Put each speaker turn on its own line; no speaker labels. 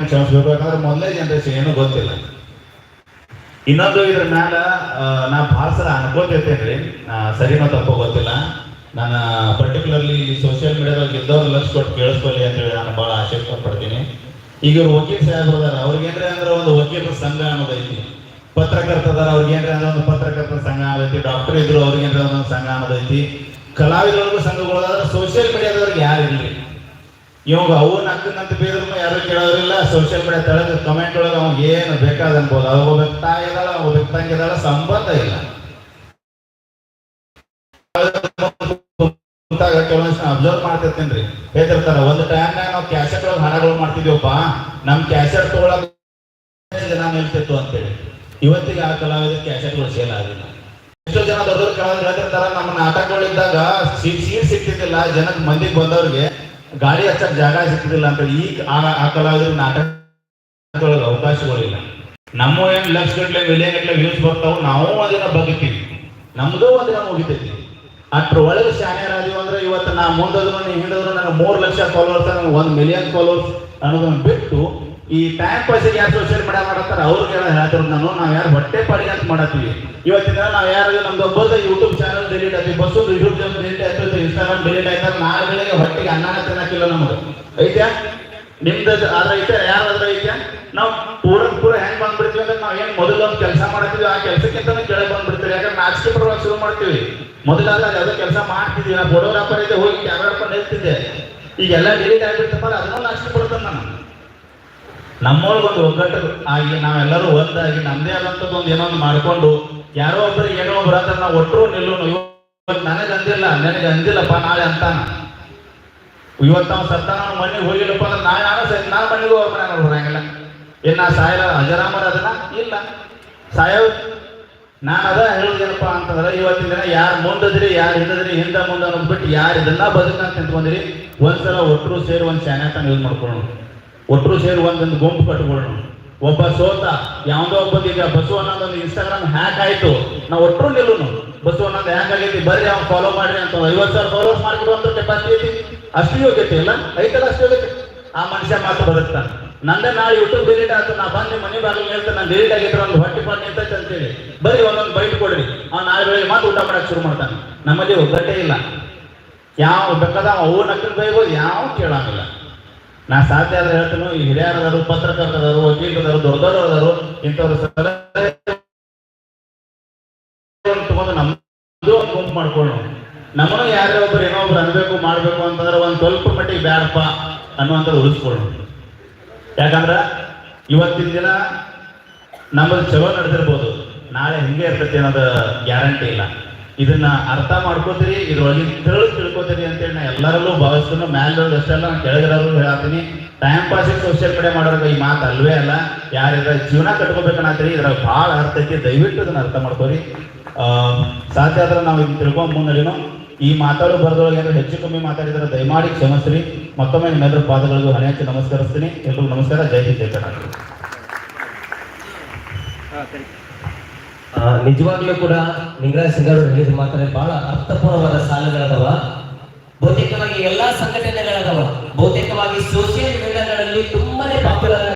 ಕ್ಷಮಿಸ್ಬೇಕು ಯಾಕಂದ್ರೆ ಮೊದಲೇ ಜನರೇಷನ್ ಏನೂ ಗೊತ್ತಿಲ್ಲ. ಇನ್ನೊಂದು ಇದ್ರ ಮ್ಯಾಲ ನಾ ಭಾಳ ಸಲ ಅನ್ಕೋತಿರ್ತೇನ್ರಿ ಆ, ಸರಿನೋ ತಪ್ಪೋ ಗೊತ್ತಿಲ್ಲ. ನಾನು ಪರ್ಟಿಕ್ಯುಲರ್ಲಿ ಸೋಷಿಯಲ್ ಮೀಡಿಯಾದಲ್ಲಿ ಇದ್ದವ್ರು ಲಕ್ಷ ಕೊಟ್ಟು ಕೇಳಿಸ್ಕೊಳ್ಳಿ ಅಂತೇಳಿ ನಾನು ಭಾಳ ಆಸೆ ಪಡ್ತೀನಿ. ಈಗ ವಕೀಲ್ ಸಾಹೇಬ್ರು ಅದಾರ ಅವ್ರಿಗೇನ್ರಿ ಅಂದ್ರೆ ಒಂದು ವಕೀಲರ ಸಂಘ ಅನ್ನೋದೈತಿ ಪತ್ರಕರ್ತ ಅದಾರ ಅವ್ರಿಗೇನ್ರಿ ಅಂದ್ರೆ ಒಂದು ಪತ್ರಕರ್ತರ ಸಂಘ ಅನ್ನೋದೈತಿ ಡಾಕ್ಟರ್ ಇದ್ರು ಅವ್ರಿಗೇನ್ರಿ ಒಂದು ಸಂಘ ಅನ್ನೋದೈತಿ ಕಲಾವಿದರೊಳಗೂ ಸಂಘಗಳು ಅದಾರ ಸೋಷಿಯಲ್ ಮೀಡಿಯಾದವ್ರಿಗೆ ಯಾರು ಇಲ್ರಿ? ಇವಾಗ ಅವು ಅಕ್ಕನಂತ ಬೇರೆ ಯಾರು ಕೇಳೋರಿಲ್ಲ. ಸೋಷಿಯಲ್ ಮೀಡಿಯಾ ತೆಳಗ ಕಮೆಂಟ್ ಒಳಗೆ ಅವ್ನಿಗೆ ಏನು ಬೇಕಾದ ಅನ್ಬೋದು. ಅವಾಗ ವ್ಯಕ್ತ ಇದಾಳ ಅವ ವ್ಯಕ್ತ ಇದಾಳ ಸಂಬಂಧ ಇಲ್ಲ. ಕುಂತಾಗ ಕೆಲವೊಂದು ಅಬ್ಸರ್ವ್ ರೀ ಹೇಳ್ತಿರ್ತಾರ, ಒಂದು ಟೈಮ್ನಾಗ ನಾವು ಕ್ಯಾಸೆಟ್ ಒಳಗೆ ಹಣಗಳು ಮಾಡ್ತಿದ್ವಪ್ಪ. ನಮ್ ಕ್ಯಾಸೆಟ್ ತಗೊಳಕ್ ಜನ ನಿಲ್ತಿತ್ತು ಅಂತೇಳಿ. ಇವತ್ತಿಗೆ ಆ ಕಲಾವಿದ ಕ್ಯಾಸೆಟ್ಗಳು ಸೇಲ್ ಆಗಿಲ್ಲ. ಎಷ್ಟೋ ಜನ ದೊಡ್ಡ ಕಲಾವಿದ ಹೇಳ್ತಿರ್ತಾರ ನಮ್ಮ ನಾಟಕಗಳಿದ್ದಾಗ ಸೀಟ್ ಸೀಟ್ ಸಿಗ್ತಿದ್ದಿಲ್ಲ. ಜನಕ್ಕೆ ಮಂದಿಗೆ ಬಂದವ್ರಿಗೆ ಗಾಡಿ ಹಚ್ಚಕ್ ಜಾಗ ಸಿಕ್ಕಿದಿಲ್ಲ ಅಂತ ಈಗ ಆ ಕಲಾವಿದ್ರ ನಾಟಕದೊಳಗೆ ಅವಕಾಶಗಳಿಲ್ಲ. ನಮ್ಮ ಏನ್ ಲಕ್ಷ ಗಂಟ್ಲೆ ಮಿಲಿಯನ್ ಗಂಟ್ಲೆ ವ್ಯೂಸ್ ಬರ್ತಾವ, ನಾವು ಅದನ್ನ ಬಗ್ತೀವಿ ನಮ್ದು ಒಂದಿನ ಮುಗಿತೈತಿ. ಅಷ್ಟ್ರ ಒಳಗೆ ಶಾನ್ಯರಾದೀವಿ ಅಂದ್ರೆ ಇವತ್ತು ನಾ ಮುಂದದ್ರು ನೀವು ಹಿಂಡಿದ್ರು ನನಗೆ ಮೂರು ಲಕ್ಷ ಫಾಲೋವರ್ಸ್ ನನಗೆ ಒಂದು ಮಿಲಿಯನ್ ಫಾಲೋವರ್ಸ್ ಅನ್ನೋದನ್ನ ಬಿಟ್ಟು, ಈ ಟ್ಯಾಂಕ್ ಪಾಸಿಗೆ ಯಾರು ಸೋಷಿಯಲ್ ಮೀಡಿಯಾ ಮಾಡತ್ತಾರ, ಅವ್ರಿಗೆ ಹೇಳ ಹೇಳ್ತಿರೋದು ನಾನು, ನಾವು ಯಾರು ಹೊಟ್ಟೆ ಪಾಡಿಗೆ ಅಂತ ಮಾಡತ್ತೀವಿ. ಇವತ್ತಿನ ನಾವು ಯಾರು, ನಮ್ದು ಒಬ್ಬದ ಯೂಟ್ಯೂಬ್ ಚಾನಲ್ ಡಿಲೀಟ್ ಆಗಿ ಬಸ್ಸು ಯೂಟ್ಯೂಬ್ ಡಿಲೀಟ್ ಆಯ್ತು ಡಿಲೀಟ್ ಆಯ್ತಾರ ನಾಳೆ ಬೆಳಿಗ್ಗೆ ಹೊಟ್ಟಿಗೆ ಅನ್ನ ತಿನ್ನಕ್ಕಿಲ್ಲ ನಮ್ದು ಐತ್ಯಾ? ನಿಮ್ದು ಆದ್ರೆ ಐತೆ ಯಾರಾದ್ರೂ ಐತೆ ನಾವು ಪೂರ ಪೂರ ಹೆಂಗ್ ಬಂದ್ಬಿಡ್ತೀವಿ ಅಂದ್ರೆ ನಾವ್ ಏನ್ ಮೊದಲು ಒಂದ್ ಕೆಲಸ ಮಾಡ್ತೀವಿ ಆ ಕೆಲಸಕ್ಕಿಂತ ಕೆಳಗೆ ಬಂದ್ಬಿಡ್ತೀವಿ ಯಾಕಂದ್ರೆ ನಾಚಿಕೆ ಪರವಾಗಿ ಶುರು ಮಾಡ್ತೀವಿ. ಮೊದಲಾದ್ರೆ ಅದ ಕೆಲಸ ಮಾಡ್ತಿದ್ವಿ ನಾ ಫೋಟೋಗ್ರಾಫರ್ ಐತೆ ಹೋಗಿ ಕ್ಯಾಮ್ರಾ ನಿಲ್ತಿದ್ದೆ ಈಗೆಲ್ಲ ಡಿಲೀಟ್ ಆಗಿಬಿಡ್ತಪ್ಪ ಅದನ್ನ ನಾಚಿಕೆ ಪಡ್ತಾನೆ ನಾನು ನಮ್ಮೊಳಗೆ ಒಂದು ಒಗ್ಗಟ್ಟು ಆಗಿ ನಾವೆಲ್ಲರೂ ಒಂದಾಗಿ ನಮ್ದೇ ಆದಂಥದ್ದು ಒಂದು ಏನೋ ಒಂದು ಮಾಡ್ಕೊಂಡು, ಯಾರೋ ಒಬ್ಬರು ಏನೋ ಅಂದ್ರೆ ನಾವು ಒಟ್ಟರು ನಿಲ್ಲೋನು. ನನಗೆ ನನಗೆ ಅಂದಿಲ್ಲಪ್ಪ, ನಾಳೆ ಅಂತಾನ. ಇವತ್ತು ನಾವು ಸತ್ತ ಮನೆಗೆ ಹೋಗಿಲ್ಲಪ್ಪ ಅಂದ್ರೆ ನಾಳೆ ನಾನು ಸರಿ ನಾನು ಮನೆಗೂ ಅವ್ರ ಮನೆ ಬರಂಗಿಲ್ಲ. ಏನ್ ನಾ ಸಾಯಲ್ಲ, ಅಜರಾಮರ ಅದನ್ನ ಇಲ್ಲ. ಸಾಯವ್ ನಾನು ಅದ ಹೇಳುದೇನಪ್ಪ ಅಂತಂದ್ರೆ ಇವತ್ತಿನ ದಿನ ಯಾರು ಮುಂದದ್ರಿ, ಯಾರು ಹಿಂದದ್ರಿ, ಹಿಂದ ಮುಂದೆ ಬಿಟ್ಟು ಯಾರು ಇದನ್ನ ಬದುಕ ನಿಂತ್ಕೊಂಡ್ರಿ ಒಂದ್ಸಲ ಒಟ್ಟರು ಸೇರಿ ಒಂದು ಚಾನೆಲ್ ಯೂಸ್ ಮಾಡ್ಕೊಳ್ಳೋಣ. ಒಟ್ಟರು ಸೇರಿ ಒಂದೊಂದು ಗುಂಪು ಕಟ್ಕೊಳ್ಳೋಣ. ಒಬ್ಬ ಸೋತ, ಯಾವ್ದೋ ಒಬ್ಬ ಈಗ ಬಸವ ಅನ್ನೋದೊಂದು ಇನ್ಸ್ಟಾಗ್ರಾಮ್ ಹ್ಯಾಕ್ ಆಯ್ತು. ನಾವು ಒಟ್ಟರು ನಿಲ್ಲುನು. ಬಸವ ಅನ್ನೋದು ಹ್ಯಾಕ್ ಆಗೈತಿ, ಬರ್ರಿ, ಅವ್ನು ಫಾಲೋ ಮಾಡ್ರಿ ಅಂತ ಐವತ್ತು ಸಾವಿರ ಫಾಲೋವರ್ಸ್ ಮಾಡ್ಕೊಡುವಂತ ಕೆಪಾಸಿಟಿ ಐತಿ. ಅಷ್ಟು ಯೋಗ್ಯತೆ ಇಲ್ಲ ಐತಲ್ಲ ಅಷ್ಟು ಯೋಗ್ಯತೆ ಆ ಮನುಷ್ಯ ಮಾತ್ರ ಬದುಕ್ತಾನೆ. ನಂದೇ ನಾಳೆ ಯೂಟ್ಯೂಬ್ ಡಿಲೀಟ್ ಆಯ್ತು ನಾ ಬಂದು ಮನೆ ಬಾಗಿಲು ಹೇಳ್ತೇನೆ ನಾನು ಡಿಲೀಟ್ ಆಗಿದ್ರೆ ಒಂದು ಹೊಟ್ಟೆ ಪಾಟ್ ಅಂತ ಅಂತೇಳಿ. ಬರೀ ಒಂದೊಂದು ಬೈಟ್ ಕೊಡ್ರಿ. ಅವ್ನು ನಾಳೆ ಬೆಳಿಗ್ಗೆ ಮಾತು ಊಟ ಮಾಡಕ್ ಶುರು ಮಾಡ್ತಾನೆ. ನಮ್ಮಲ್ಲಿ ಒಗ್ಗಟ್ಟೆ ಇಲ್ಲ. ಯಾವ ಬೇಕಾದ ಅವು ನಕ್ಕಲ್ ಬೈಬೋದು ಯಾವ ಕೇಳಂಗಿಲ್ಲ. ನಾ ಸಾಧ್ಯ ಆದ್ರೆ ಹೇಳ್ತೇನೆ, ಈ ಹಿರಿಯರದಾರು ಪತ್ರಕರ್ತರು ವಕೀಲರದಾರು ದೊಡ್ಡ ದೊಡ್ಡವರು ಇಂಥವ್ರು ತಗೊಂಡು ನಮ್ದು ಒಂದು ಗುಂಪು ಮಾಡ್ಕೊಳ್ಳೋಣ. ನಮ್ಮನ್ನು ಯಾರೇ ಒಬ್ರು ಏನೋ ಒಬ್ರು ಅನ್ಬೇಕು, ಮಾಡ್ಬೇಕು ಅಂತಂದ್ರೆ ಒಂದ್ ಸ್ವಲ್ಪ ಮಟ್ಟಿಗೆ ಬ್ಯಾಡಪ್ಪ ಅನ್ನುವಂಥದ್ದು ಉಳಿಸ್ಕೊಳ್ಳೋಣ. ಯಾಕಂದ್ರ ಇವತ್ತಿನ ದಿನ ನಮ್ಮದು ಚಲೋ ನಡೆದಿರ್ಬೋದು. ನಾಳೆ ಹಿಂಗೆ ಇರ್ತೈತಿ ಅನ್ನೋದು ಗ್ಯಾರಂಟಿ ಇಲ್ಲ. ಇದನ್ನ ಅರ್ಥ ಮಾಡ್ಕೋತೀರಿ, ಇದ್ರೊಳಗೆ ತಿಳಿ ತಿಳ್ಕೋತೀರಿ ಅಂತೇಳಿ ನಾ ಎಲ್ಲರಲ್ಲೂ ಭಾವಿಸ್ತೀನಿ. ಮ್ಯಾಲೋದು ಅಷ್ಟೆಲ್ಲ ನಾನು ಕೆಳಗಿರೋರು ಹೇಳ್ತೀನಿ. ಟೈಮ್ ಪಾಸಿಗೆ ಸೋಷಿಯಲ್ ಕಡೆ ಮಾಡೋರಿಗೆ ಈ ಮಾತು ಅಲ್ವೇ ಅಲ್ಲ. ಯಾರಿದ್ರ ಜೀವನ ಕಟ್ಕೋಬೇಕನ್ನತ್ತೀರಿ ಇದ್ರಾಗ ಭಾಳ ಅರ್ಥ ಐತಿ. ದಯವಿಟ್ಟು ಅದನ್ನ ಅರ್ಥ ಮಾಡ್ಕೋರಿ. ಸಾಧ್ಯ ಆದ್ರೆ ನಾವು ಇದನ್ನ ತಿಳ್ಕೊಂಡ್ ಮುಂದಡಿನೋ ಈ ಮಾತಾಡೋ ಬರದೊಳಗೆ ಏನಾದ್ರು ಹೆಚ್ಚು ಕಮ್ಮಿ ಮಾತಾಡಿದ್ರೆ ದಯಮಾಡಿ ಕ್ಷಮಿಸ್ರಿ. ಮತ್ತೊಮ್ಮೆ ನಿಮ್ಮೆಲ್ಲರ ಪಾದಗಳಿಗೂ ಹಣೆ ಹಚ್ಚಿ ನಮಸ್ಕರಿಸ್ತೀನಿ. ಎಲ್ರಿಗೂ ನಮಸ್ಕಾರ. ಜೈ ಹಿಂದ್, ಜೈ ಕರ್ನಾಟಕ.
ನಿಜವಾಗ್ಲೂ ಕೂಡ ನಿಂಗರಾಜ್ ಸಿಂಗರು ಹೇಳಿದ ಮಾತ್ರ ಬಹಳ ಅರ್ಥಪೂರ್ಣವಾದ ಸಾಲುಗಳದವ. ಬಹುತೇಕವಾಗಿ ಎಲ್ಲಾ ಸಂಘಟನೆಗಳದವ.